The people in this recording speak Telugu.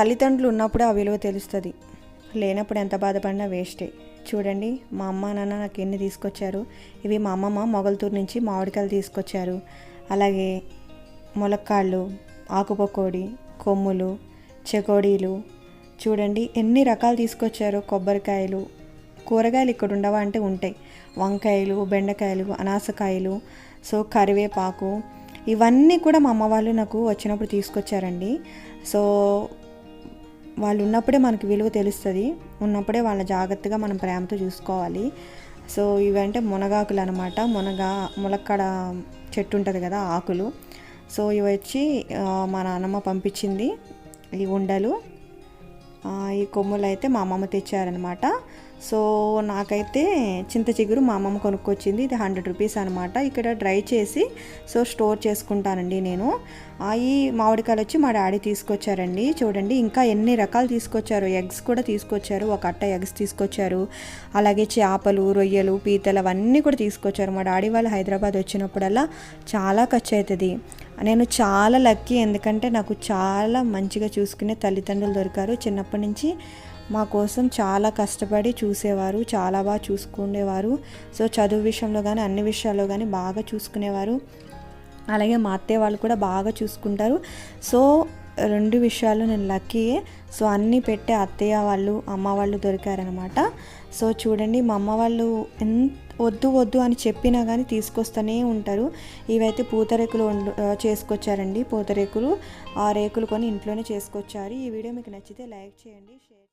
తల్లిదండ్రులు ఉన్నప్పుడే ఆ విలువ తెలుస్తుంది. లేనప్పుడు ఎంత బాధపడినా వేస్టే. చూడండి మా అమ్మ నాన్న నాకు ఎన్ని తీసుకొచ్చారు? ఇవి మా అమ్మమ్మ మొగల్తూరు నుంచి మామిడికాయలు తీసుకొచ్చారు. అలాగే ములక్కాళ్ళు ఆకుపకోడి కొమ్ములు చెకోడీలు. చూడండి ఎన్ని రకాలు తీసుకొచ్చారో కొబ్బరికాయలు. కూరగాయలు ఇక్కడ ఉండవా అంటే ఉంటాయి. వంకాయలు బెండకాయలు అనాసకాయలు సో కరివేపాకు. ఇవన్నీ కూడా మా అమ్మ వాళ్ళు నాకు వచ్చినప్పుడు తీసుకొచ్చారండి. సో వాళ్ళు ఉన్నప్పుడే మనకి విలువ తెలుస్తుంది. ఉన్నప్పుడే వాళ్ళ జాగ్రత్తగా మనం ప్రేమతో చూసుకోవాలి. సో ఇవంటే మునగాకులు అనమాట మునగ ములక్కడ చెట్టు ఉంటుంది కదా ఆకులు. సో ఇవి వచ్చి మా నాన్నమ్మ పంపించింది. ఈ ఉండలు. ఈ కొమ్ములు అయితే మా అమ్మమ్మ తెచ్చారనమాట సో నాకైతే చింత చిగురు మా అమ్మమ్మ కొనుక్కొచ్చింది. ఇది హండ్రెడ్ రూపీస్ అనమాట ఇక్కడ డ్రై చేసి సో స్టోర్ చేసుకుంటానండి నేను. ఈ మామిడికాయలు వచ్చి మా డాడీ తీసుకొచ్చారండి. చూడండి ఇంకా ఎన్ని రకాలు తీసుకొచ్చారు. ఎగ్స్ కూడా తీసుకొచ్చారు. ఒక అట్ట ఎగ్స్ తీసుకొచ్చారు. అలాగే చేపలు రొయ్యలు పీతలు అవన్నీ కూడా తీసుకొచ్చారు. మా డాడీ వాళ్ళు హైదరాబాద్ వచ్చినప్పుడల్లా చాలా ఖర్చు అవుతుంది నేను చాలా లక్కీ ఎందుకంటే నాకు చాలా మంచిగా చూసుకునే తల్లిదండ్రులు దొరికారు. చిన్నప్పటి నుంచి మా కోసం చాలా కష్టపడి చూసేవారు చాలా బాగా చూసుకునేవారు. సో చదువు విషయంలో కానీ అన్ని విషయాల్లో కానీ బాగా చూసుకునేవారు. అలాగే మా అత్తయ్య వాళ్ళు కూడా బాగా చూసుకుంటారు. సో రెండు విషయాలు నేను లక్కీయే సో అన్నీ పెట్టే అత్తయ్య వాళ్ళు అమ్మ వాళ్ళు దొరికారనమాట సో చూడండి మా అమ్మ వాళ్ళు ఎంత వద్దు వద్దు అని చెప్పినా కానీ తీసుకొస్తూనే ఉంటారు. ఇవైతే పూతరేకులు చేసుకొచ్చారండి. పూతరేకులు ఆ రేకులు కొని ఇంట్లోనే చేసుకొచ్చారు. ఈ వీడియో మీకు నచ్చితే లైక్ చేయండి షేర్